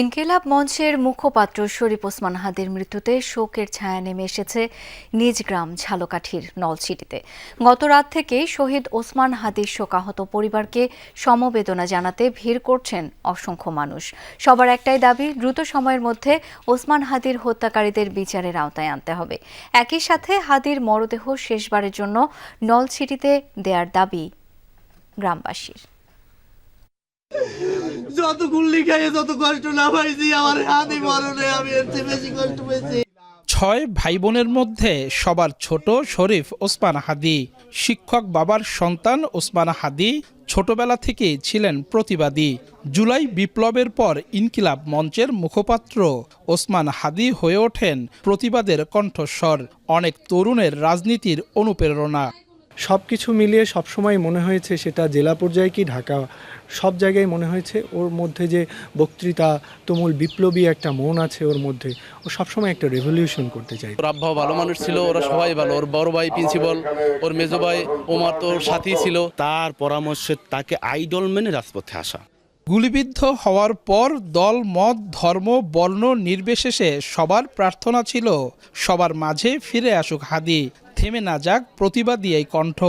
ইনকিলাব মঞ্চের মুখপাত্র শরীফ ওসমান হাদির মৃত্যুতে শোকের ছায়া নেমে এসেছে নিজ গ্রাম ঝালকাঠির নলছিটিতে। গত রাত থেকেই শহীদ ওসমান হাদির শোকাহত পরিবারকে সমবেদনা জানাতে ভিড় করছেন অসংখ্য মানুষ। সবার একটাই দাবি, দ্রুত সময়ের মধ্যে ওসমান হাদির হত্যাকারীদের বিচারের আওতায় আনতে হবে। একই সাথে হাদির মরদেহ শেষবারের জন্য নলছিটিতে দেয়ার দাবি গ্রামবাসীর। যত গুল্লি খাইয়ে যত কষ্ট না পাইছি, আমার মরণে আমি এর চেয়ে বেশি কষ্ট পেয়েছি। ছয় ভাই বোনের মধ্যে সবার ছোট শরীফ ওসমান হাদি, শিক্ষক বাবার সন্তান ওসমান হাদি ছোটবেলা থেকেই ছিলেন প্রতিবাদী। জুলাই বিপ্লবের পর ইনকিলাব মঞ্চের মুখপাত্র ওসমান হাদি হয়ে ওঠেন প্রতিবাদের কণ্ঠস্বর, অনেক তরুণের রাজনীতির অনুপ্রেরণা। সব কিছু মিলিয়ে সবসময় মনে হয়েছে সেটা জেলা পর্যায়ে কি ঢাকা? সব জায়গায় মনে হয়েছে ওর মধ্যে যে বক্তৃতা তুমুল বিপ্লবী একটা মন আছে ওর মধ্যে। ও সবসময় একটা রেভলিউশন করতে চাই ওর আব্বাও ভালো মানুষ ছিল ওরা সবাই ভালো। ওর বড় ভাই প্রিন্সিপাল ওর মেজো ভাই ওমার তো ওর সাথী ছিল। তার পরামর্শে তাকে আইডল মেনে রাজপথে আসা। গুলিবিদ্ধ হওয়ার পর দল মত ধর্ম বর্ণ নির্বিশেষে সবার প্রার্থনা ছিল। সবার মাঝে ফিরে আসুক হাদি। থেমে না যাক প্রতিবাদী এই কণ্ঠ।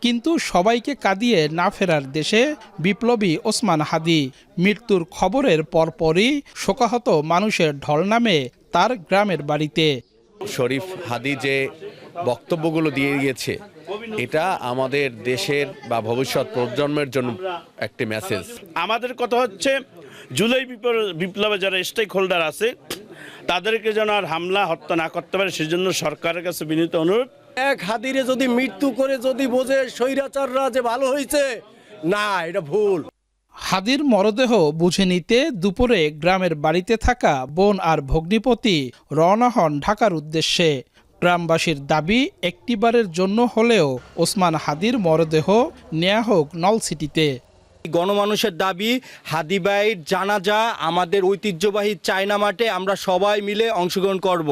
কিন্তু সবাইকে কাঁদিয়ে না ফেরার দেশে বিপ্লবী ওসমান হাদি। মৃত্যুর খবরের পরপরই শোকাহত মানুষের ঢল নামে তার গ্রামের বাড়িতে। শরীফ হাদি যে বক্তব্যগুলো দিয়ে গিয়েছে এটা আমাদের দেশের বা ভবিষ্যৎ প্রজন্মের জন্য একটি মেসেজ আমাদের কথা হচ্ছে জুলাই বিপ্লব- বিপ্লবে যারা স্টেক হোল্ডার আছে তাদেরকে যেন আর হামলা হত্যা না করতে পারে সেজন্য সরকারের কাছে বিনীত অনুরোধ। এক হাতিরে যদি মৃত্যু করে যদি বোঝে স্বৈরাচাররা যে ভালো হয়েছে না এটা ভুল। হাদির মরদেহ বুঝে নিতে দুপুরে গ্রামের বাড়িতে থাকা বোন আর ভগ্নিপতি রওনা হন ঢাকার উদ্দেশ্যে। গ্রামবাসীর দাবি একটিবারের জন্য হলেও ওসমান হাদির মরদেহ নেয়া হোক নলসিটিতে গণমানুষের দাবি হাদিবাইর জানাজা আমাদের ঐতিহ্যবাহী চায়না মাঠে আমরা সবাই মিলে অংশগ্রহণ করব।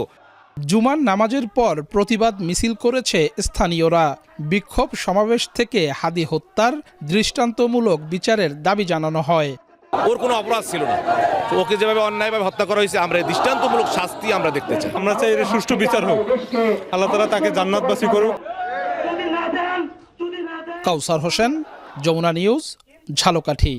জুমার নামাজের পর প্রতিবাদ মিছিল করেছে স্থানীয়রা। বিক্ষোভ সমাবেশ থেকে হাদি হত্যার দৃষ্টান্তমূলক বিচারের দাবি জানানো হয়। ওর কোনো অপরাধ ছিল না। ওকে যেভাবে অন্যায়ভাবে হত্যা করা হয়েছে আমরা এই দৃষ্টান্তমূলক শাস্তি আমরা দেখতে চাই। আমরা চাই এর সুষ্ঠু বিচার হোক। আল্লাহ তালা তাকে জান্নাতবাসী করুক। কাউসার হোসেন যমুনা নিউজ ঝালকাঠি।